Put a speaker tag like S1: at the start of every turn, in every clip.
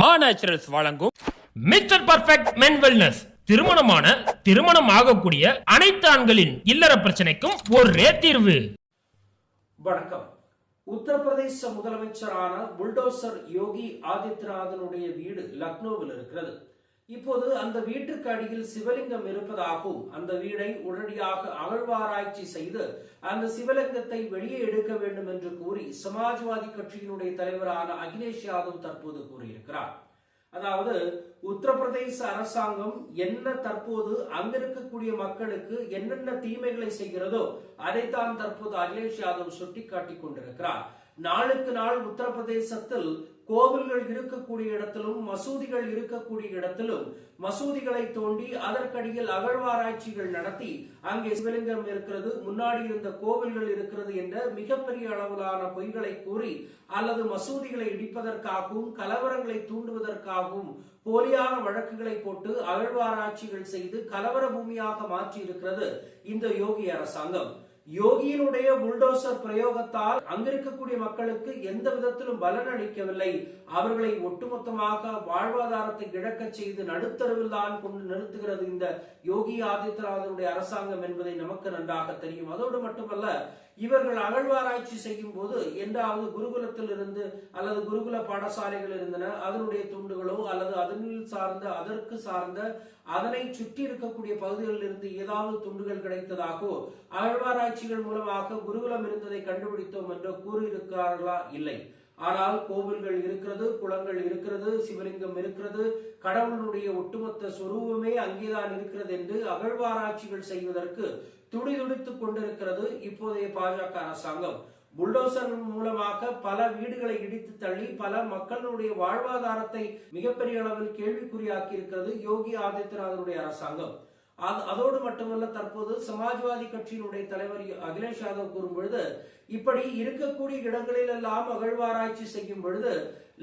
S1: மா நேச்சுரல்ஸ் வழங்கும் mister perfect மென் wellness திருமணமான திருமணம் ஆகக்கூடிய அனைத்து ஆண்களின் இல்லற பிரச்சனைக்கும் ஒரே தீர்வு
S2: வணக்கம் உத்தரப்பிரதேச முதலமைச்சரான புல்டோசர் யோகி ஆதித்யநாதனுடைய வீடு லக்னோவில் இருக்கிறது இப்போது அந்த வீட்டுக்கு அடியில் சிவலிங்கம் இருப்பதாகவும் அந்த வீடை உடனடியாக அகழ்வாராய்ச்சி செய்து அந்த சிவலிங்கத்தை வெளியே எடுக்க வேண்டும் என்று கூறி சமாஜ்வாதி கட்சியினுடைய தலைவரான அகிலேஷ் யாதவ் தற்போது கூறியிருக்கிறார் அதாவது உத்தரப்பிரதேச அரசாங்கம் என்ன தற்போது அங்க இருக்கக்கூடிய மக்களுக்கு என்னென்ன தீமைகளை செய்கிறதோ அதைத்தான் தற்போது அகிலேஷ் யாதவ் சுட்டிக்காட்டி கொண்டிருக்கிறார் நாளுக்கு நாள் உத்தரப்பிரதேசத்தில் கோவில்கள் இருக்கக்கூடிய இடத்திலும் மசூதிகள் இருக்கக்கூடிய இடத்திலும் மசூதிகளை தோண்டி அதற்கடியில் அகழ்வாராய்ச்சிகள் நடத்தி அங்கே சிவலிங்கம் இருக்கிறது முன்னாடி இருந்த கோவில்கள் இருக்கிறது என்ற மிகப்பெரிய அளவிலான பொய்களை கூறி அல்லது மசூதிகளை இடிப்பதற்காகவும் கலவரங்களை தூண்டுவதற்காகவும் போலியான வழக்குகளை போட்டு அகழ்வாராய்ச்சிகள் செய்து கலவர பூமியாக மாற்றி இருக்கிறது இந்த யோகி அரசாங்கம் யோகியினுடைய புல்டோசர் பிரயோகத்தால் அங்கிருக்கக்கூடிய மக்களுக்கு எந்த விதத்திலும் பலன் அளிக்கவில்லை அவர்களை ஒட்டுமொத்தமாக வாழ்வாதாரத்தை இழக்க செய்து நடுத்தருவில் தான் கொண்டு நிறுத்துகிறது இந்த யோகி ஆதித்யநாதனுடைய அரசாங்கம் என்பதை நமக்கு நன்றாக தெரியும் அதோடு மட்டுமல்ல இவர்கள் அகழ்வாராய்ச்சி செய்யும் போது என்றாவது குருகுலத்தில் இருந்து அல்லது குருகுல பாடசாலைகள் இருந்தன அதனுடைய துண்டுகளோ அல்லது அதனில் சார்ந்த அதற்கு சார்ந்த அதனை சுற்றி இருக்கக்கூடிய பகுதிகளில் இருந்து ஏதாவது துண்டுகள் கிடைத்ததாகவோ அகழ்வாராய்ச்சிகள் மூலமாக குருகுலம் இருந்ததை கண்டுபிடித்தோம் என்று கூறியிருக்கிறார்களா இல்லை ஆனால் கோவில்கள் இருக்கிறது குளங்கள் இருக்கிறது சிவலிங்கம் இருக்கிறது கடவுளுடைய ஒட்டுமொத்த சொரூபமே அங்கேதான் இருக்கிறது என்று அகழ்வாராய்ச்சிகள் செய்வதற்கு துடிதுடித்துக் கொண்டிருக்கிறது இப்போதைய பாஜக அரசாங்கம் புல்டோசர் மூலமாக பல வீடுகளை இடித்து தள்ளி பல மக்களுடைய வாழ்வாதாரத்தை மிகப்பெரிய அளவில் கேள்விக்குறியாக்கி இருக்கிறது யோகி ஆதித்யநாதனுடைய அரசாங்கம் அதோடு மட்டுமல்ல தற்போது சமாஜ்வாதி கட்சியினுடைய தலைவர் அகிலேஷ் யாதவ் கூறும் பொழுது இப்படி இருக்கக்கூடிய இடங்களில் எல்லாம் அகழ்வாராய்ச்சி செய்யும் பொழுது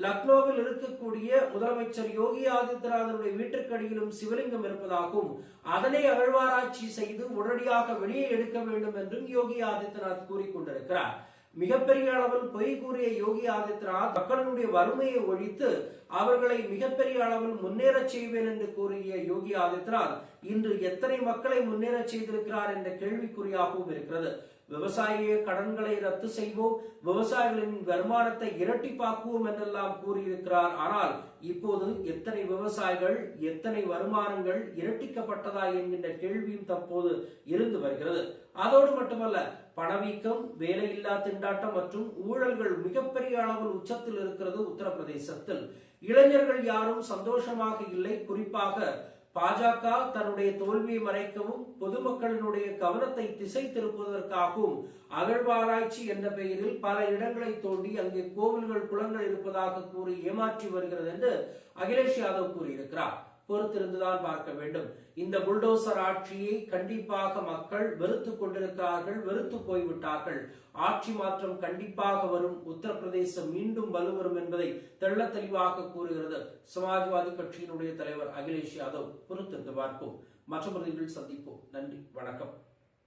S2: லக்னோவில் இருக்கக்கூடிய முதலமைச்சர் யோகி ஆதித்யநாதனுடைய வீட்டுக்கடியிலும் சிவலிங்கம் இருப்பதாகவும் அதனை அகழ்வாராய்ச்சி செய்து உடனடியாக வெளியே எடுக்க வேண்டும் என்றும் யோகி ஆதித்யநாத் கூறிக்கொண்டிருக்கிறார் மிகப்பெரிய அளவில் பொய் கூறிய யோகி ஆதித்யநாத் மக்களுடைய வறுமையை ஒழித்து அவர்களை மிகப்பெரிய அளவில் முன்னேற செய்வேன் என்று கூறிய யோகி ஆதித்யநாத் இன்று எத்தனை மக்களை முன்னேற செய்திருக்கிறார் என்ற கேள்விக்குறியாகவும் இருக்கிறது விவசாய கடன்களை ரத்து செய்வோம் விவசாயிகளின் வருமானத்தை இரட்டிப்பாக்குவோம் என்றெல்லாம் கூறியிருக்கிறார் ஆனால் இப்போது எத்தனை விவசாயிகள் எத்தனை வருமானங்கள் இரட்டிக்கப்பட்டதா என்கின்ற கேள்வியும் தற்போது இருந்து வருகிறது அதோடு மட்டுமல்ல பணவீக்கம் வேலையில்லா திண்டாட்டம் மற்றும் ஊழல்கள் மிகப்பெரிய அளவில் உச்சத்தில் இருக்கிறது உத்தரப்பிரதேசத்தில் இளைஞர்கள் யாரும் சந்தோஷமாக இல்லை குறிப்பாக பாஜக தன்னுடைய தோல்வியை மறைக்கவும் பொதுமக்களினுடைய கவனத்தை திசை திருப்புவதற்காகவும் அகழ்வாராய்ச்சி என்ற பெயரில் பல இடங்களை தோண்டி அங்கே கோவில்கள் குளங்கள் இருப்பதாக கூறி ஏமாற்றி வருகிறது என்று அகிலேஷ் யாதவ் கூறியிருக்கிறார் பொறுத்திருந்துதான் பார்க்க வேண்டும் இந்த புல்டோசர் ஆட்சியை கண்டிப்பாக மக்கள் வெறுத்து கொண்டிருக்கிறார்கள் வெறுத்து போய்விட்டார்கள் ஆட்சி மாற்றம் கண்டிப்பாக வரும் உத்தரப்பிரதேசம் மீண்டும் வலுவரும் என்பதை தெள்ள தெளிவாக கூறுகிறது சமாஜ்வாதி கட்சியினுடைய தலைவர் அகிலேஷ் யாதவ் பொறுத்திருந்து பார்ப்போம் மற்ற பிரதிகள் சந்திப்போம் நன்றி வணக்கம்